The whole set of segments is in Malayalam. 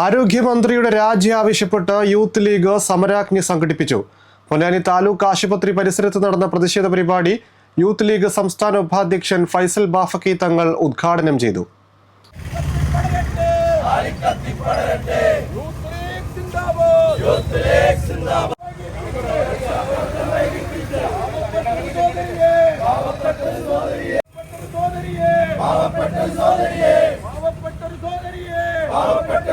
ആരോഗ്യമന്ത്രിയുടെ രാജി ആവശ്യപ്പെട്ട് യൂത്ത് ലീഗ് സമരാഗ്നി സംഘടിപ്പിച്ചു. പൊന്നാനി താലൂക്ക് ആശുപത്രി പരിസരത്ത് നടന്ന പ്രതിഷേധ പരിപാടി യൂത്ത് ലീഗ് സംസ്ഥാന ഉപാധ്യക്ഷൻ ഫൈസൽ ബാഫക്കി തങ്ങൾ ഉദ്ഘാടനം ചെയ്തു. യൂത്ത് ലീഗ് സിന്ദാബാദ് യൂത്ത് ലീഗ് സിന്ദാബാദ് പാവപ്പെട്ട സോദരിയെ പാവപ്പെട്ട സോദരിയെ പാവപ്പെട്ട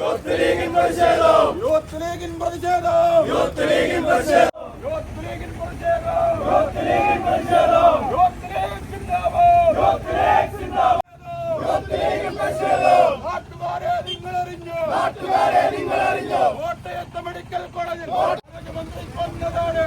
യൂത്ത് ലീഗിൻ പ്രതിഷേധം യൂത്ത് ലീഗിൻ പ്രതിഷേധം. യൂത്ത് ലീഗിൻ പ്രതിഷേധം. യൂത്ത് ലീഗിൻ പ്രതിഷേധം. യൂത്ത് ലീഗിൻ പ്രതിഷേധം. യൂത്ത് ലീഗ് സിന്ദാബാദ് യൂത്ത് ലീഗ് സിന്ദാബാദ് യൂത്ത് ലീഗിൻ പ്രതിഷേധം. നാട്ടുകാരെ നിങ്ങൾ അറിഞ്ഞു നാട്ടുകാരെ നിങ്ങൾ അറിഞ്ഞു കോട്ടയത്തെ മെഡിക്കൽ കോളേജിൽ മുഖ്യമന്ത്രി കൊന്നതാണ്.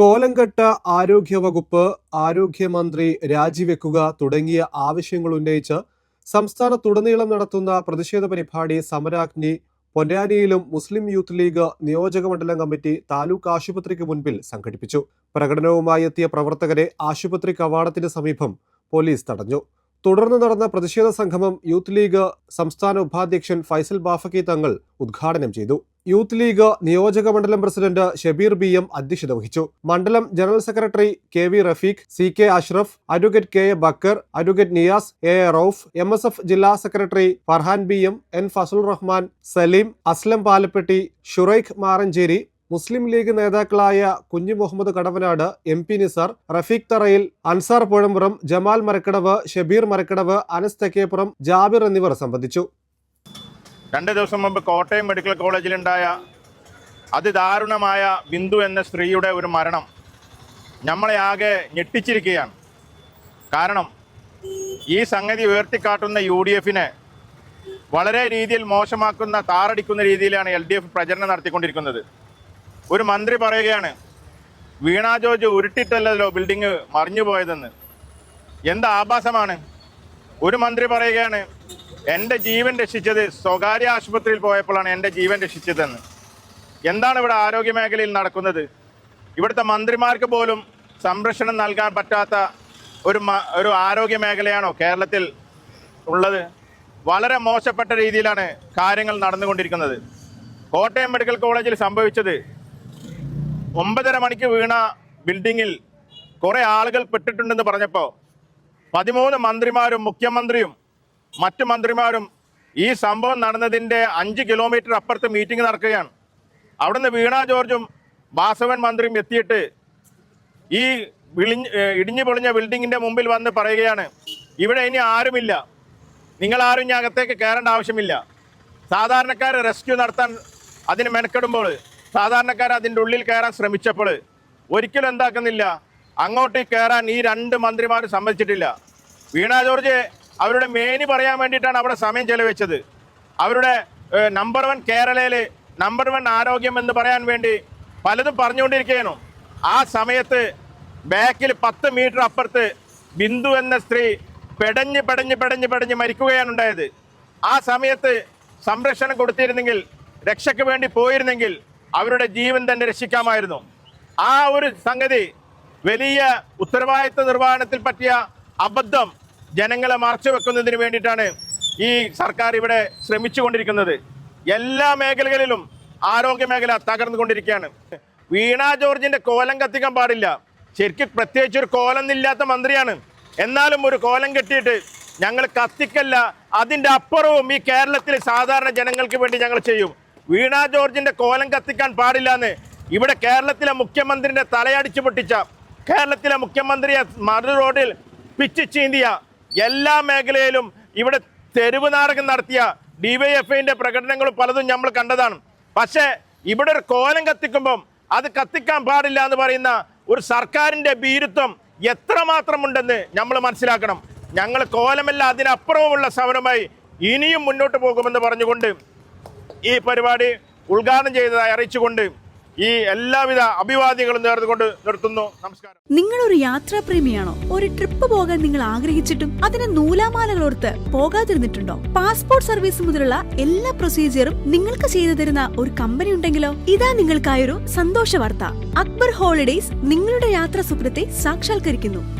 കോലങ്കട്ട ആരോഗ്യവകുപ്പ് ആരോഗ്യമന്ത്രി രാജിവെക്കുക തുടങ്ങിയ ആവശ്യങ്ങൾ ഉന്നയിച്ച് സംസ്ഥാനത്തുടനീളം നടത്തുന്ന പ്രതിഷേധ പരിപാടി സമരാഗ്നി പൊന്നാനിയിലും മുസ്ലിം യൂത്ത് ലീഗ് നിയോജക മണ്ഡലം കമ്മിറ്റി താലൂക്ക് ആശുപത്രിക്ക് മുൻപിൽ സംഘടിപ്പിച്ചു. പ്രകടനവുമായി എത്തിയ പ്രവർത്തകരെ ആശുപത്രി കവാടത്തിന് സമീപം പോലീസ് തടഞ്ഞു. തുടർന്ന് നടന്ന പ്രതിഷേധ സംഗമം യൂത്ത് ലീഗ് സംസ്ഥാന ഉപാധ്യക്ഷൻ ഫൈസൽ ബാഫക്കി തങ്ങൾ ഉദ്ഘാടനം ചെയ്തു. യൂത്ത് ലീഗ് നിയോജക മണ്ഡലം പ്രസിഡന്റ് ഷബീർ ബി എം അധ്യക്ഷത വഹിച്ചു. മണ്ഡലം general secretary K V Rafeeq C K Ashraf advocate K A Bakkar advocate Niyas A A Rauf M S F ജില്ലാ secretary Farhan B M N Fasal Rahman Saleem Aslam Palappetty Shuraikh Maranchery Muslim League നേതാക്കളായ കുഞ്ഞു മുഹമ്മദ് കടവനാട് എം പി നിസാർ റഫീഖ് തറയിൽ അൻസാർ പുഴമ്പുറം ജമാൽ മരക്കടവ് ഷബീർ മരക്കടവ് അനസ് തെക്കേപ്പുറം ജാബിർ എന്നിവർ സംബന്ധിച്ചു. രണ്ട് ദിവസം മുമ്പ് കോട്ടയം മെഡിക്കൽ കോളേജിലുണ്ടായ അതിദാരുണമായ ബിന്ദു എന്ന സ്ത്രീയുടെ ഒരു മരണം നമ്മളെ ആകെ ഞെട്ടിച്ചിരിക്കുകയാണ്. കാരണം ഈ സംഗതി ഉയർത്തിക്കാട്ടുന്ന യു ഡി എഫിനെ വളരെ രീതിയിൽ മോശമാക്കുന്ന താറടിക്കുന്ന രീതിയിലാണ് എൽ ഡി എഫ് പ്രചരണം നടത്തിക്കൊണ്ടിരിക്കുന്നത്. ഒരു മന്ത്രി പറയുകയാണ് വീണ ജോർജ് ഉരുട്ടിട്ടല്ലോ ബിൽഡിംഗ് മറിഞ്ഞു പോയതെന്ന്. എന്ത് ആഭാസമാണ്? ഒരു മന്ത്രി പറയുകയാണ് എന്റെ ജീവൻ രക്ഷിച്ചത് സ്വകാര്യ ആശുപത്രിയിൽ പോയപ്പോഴാണ് എന്റെ ജീവൻ രക്ഷിച്ചതെന്ന്. എന്താണ് ഇവിടെ ആരോഗ്യ മേഖലയിൽ നടക്കുന്നത്? ഇവിടുത്തെ മന്ത്രിമാർക്ക് പോലും സംരക്ഷണം നൽകാൻ പറ്റാത്ത ഒരു ഒരു ആരോഗ്യ മേഖലയാണോ കേരളത്തിൽ ഉള്ളത്? വളരെ മോശപ്പെട്ട രീതിയിലാണ് കാര്യങ്ങൾ നടന്നുകൊണ്ടിരിക്കുന്നത്. കോട്ടയം മെഡിക്കൽ കോളേജിൽ സംഭവിച്ചത് ഒമ്പതര മണിക്ക് വീണ ബിൽഡിങ്ങിൽ കുറേ ആളുകൾ പെട്ടിട്ടുണ്ടെന്ന് പറഞ്ഞപ്പോൾ പതിമൂന്ന് മന്ത്രിമാരും മുഖ്യമന്ത്രിയും മറ്റു മന്ത്രിമാരും ഈ സംഭവം നടന്നതിന്റെ അഞ്ച് കിലോമീറ്റർ അപ്പുറത്ത് മീറ്റിംഗ് നടക്കുകയാണ്. അവിടുന്ന് വീണ ജോർജും വാസവൻ മന്ത്രിയും എത്തിയിട്ട് ഈ വിളിഞ്ഞ് ഇടിഞ്ഞു പൊളിഞ്ഞ ബിൽഡിങ്ങിന്റെ മുമ്പിൽ വന്ന് പറയുകയാണ് ഇവിടെ ഇനി ആരുമില്ല. നിങ്ങൾ ആരും ഇനി അകത്തേക്ക് കയറേണ്ട ആവശ്യമില്ല. സാധാരണക്കാർ റെസ്ക്യൂ നടത്താൻ അതിന് മെനക്കെടുമ്പോൾ സാധാരണക്കാർ അതിന്റെ ഉള്ളിൽ കയറാൻ ശ്രമിച്ചപ്പോൾ ഒരിക്കലും എന്താക്കുന്നില്ല. അങ്ങോട്ട് കയറാൻ ഈ രണ്ട് മന്ത്രിമാർ സമ്മതിച്ചിട്ടില്ല. വീണ ജോർജ് അവരുടെ മേനി പറയാൻ വേണ്ടിയിട്ടാണ് അവിടെ സമയം ചെലവഴിച്ചത്. അവരുടെ നമ്പർ വൺ കേരളയിൽ നമ്പർ വൺ ആരോഗ്യം എന്ന് പറയാൻ വേണ്ടി പലതും പറഞ്ഞുകൊണ്ടിരിക്കുകയാണ്. ആ സമയത്ത് ബാക്കിൽ പത്ത് മീറ്റർ അപ്പുറത്ത് ബിന്ദു എന്ന സ്ത്രീ പെടഞ്ഞ് പെടഞ്ഞ് പെടഞ്ഞ് പെടഞ്ഞ് മരിക്കുകയാണ് ഉണ്ടായത്. ആ സമയത്ത് സംരക്ഷണം കൊടുത്തിരുന്നെങ്കിൽ രക്ഷയ്ക്ക് വേണ്ടി പോയിരുന്നെങ്കിൽ അവരുടെ ജീവൻ തന്നെ രക്ഷിക്കാമായിരുന്നു. ആ ഒരു സംഗതി വലിയ ഉത്തരവാദിത്വ നിർവഹണത്തിൽ പറ്റിയ അബദ്ധം ജനങ്ങളെ മറച്ചു വെക്കുന്നതിന് വേണ്ടിയിട്ടാണ് ഈ സർക്കാർ ഇവിടെ ശ്രമിച്ചുകൊണ്ടിരിക്കുന്നത്. എല്ലാ മേഖലകളിലും ആരോഗ്യ മേഖല തകർന്നു കൊണ്ടിരിക്കുകയാണ് വീണ ജോർജിന്റെ കോലം കത്തിക്കാൻ പാടില്ല. ശരിക്കും പ്രത്യേകിച്ച് ഒരു കോലം ഇല്ലാത്ത മന്ത്രിയാണ്. എന്നാലും ഒരു കോലം കെട്ടിയിട്ട് ഞങ്ങൾ കത്തിക്കല്ല അതിന്റെ അപ്പുറവും ഈ കേരളത്തിലെ സാധാരണ ജനങ്ങൾക്ക് വേണ്ടി ഞങ്ങൾ ചെയ്യും. വീണ ജോർജിന്റെ കോലം കത്തിക്കാൻ പാടില്ല എന്ന് ഇവിടെ കേരളത്തിലെ മുഖ്യമന്ത്രിന്റെ തലയടിച്ചു പൊട്ടിച്ച കേരളത്തിലെ മുഖ്യമന്ത്രിയെ മറു റോഡിൽ പിച്ച് ചീന്തിയ എല്ലാ മേഖലയിലും ഇവിടെ തെരുവ് നാടകം നടത്തിയ ഡിവൈഎഫ്ഐന്റെ പ്രകടനങ്ങളും പലതും നമ്മൾ കണ്ടതാണ്. പക്ഷേ ഇവിടെ ഒരു കോലം കത്തിക്കുമ്പം അത് കത്തിക്കാൻ പാടില്ല എന്ന് പറയുന്ന ഒരു സർക്കാരിന്റെ ഭീരുത്വം എത്രമാത്രമുണ്ടെന്ന് നമ്മൾ മനസ്സിലാക്കണം. ഞങ്ങൾ കോലമല്ല അതിനപ്പുറവുമുള്ള സമരമായി ഇനിയും മുന്നോട്ട് പോകുമെന്ന് പറഞ്ഞുകൊണ്ട് ഈ പരിപാടി ഉദ്ഘാടനം ചെയ്തതായി അറിയിച്ചുകൊണ്ട് ഈ എല്ലാവിധ അഭിവാദ്യങ്ങളും നേർന്നുകൊണ്ട് നിർത്തുന്നു. നമസ്കാരം. നിങ്ങളൊരു യാത്രാപ്രേമിയാണോ? ഒരു ട്രിപ്പ് പോകാൻ നിങ്ങൾ ആഗ്രഹിച്ചിട്ടും അതിന് നൂലാമാലകളോർത്ത് പോകാതിരുന്നിട്ടുണ്ടോ? പാസ്പോർട്ട് സർവീസ് മുതലുള്ള എല്ലാ പ്രൊസീജിയറും നിങ്ങൾക്ക് ചെയ്തു തരുന്ന ഒരു കമ്പനി ഉണ്ടെങ്കിലോ? ഇതാ നിങ്ങൾക്കായൊരു സന്തോഷ വാർത്ത അക്ബർ ഹോളിഡേസ് നിങ്ങളുടെ യാത്രാ സ്വപ്നത്തെ സാക്ഷാത്കരിക്കുന്നു.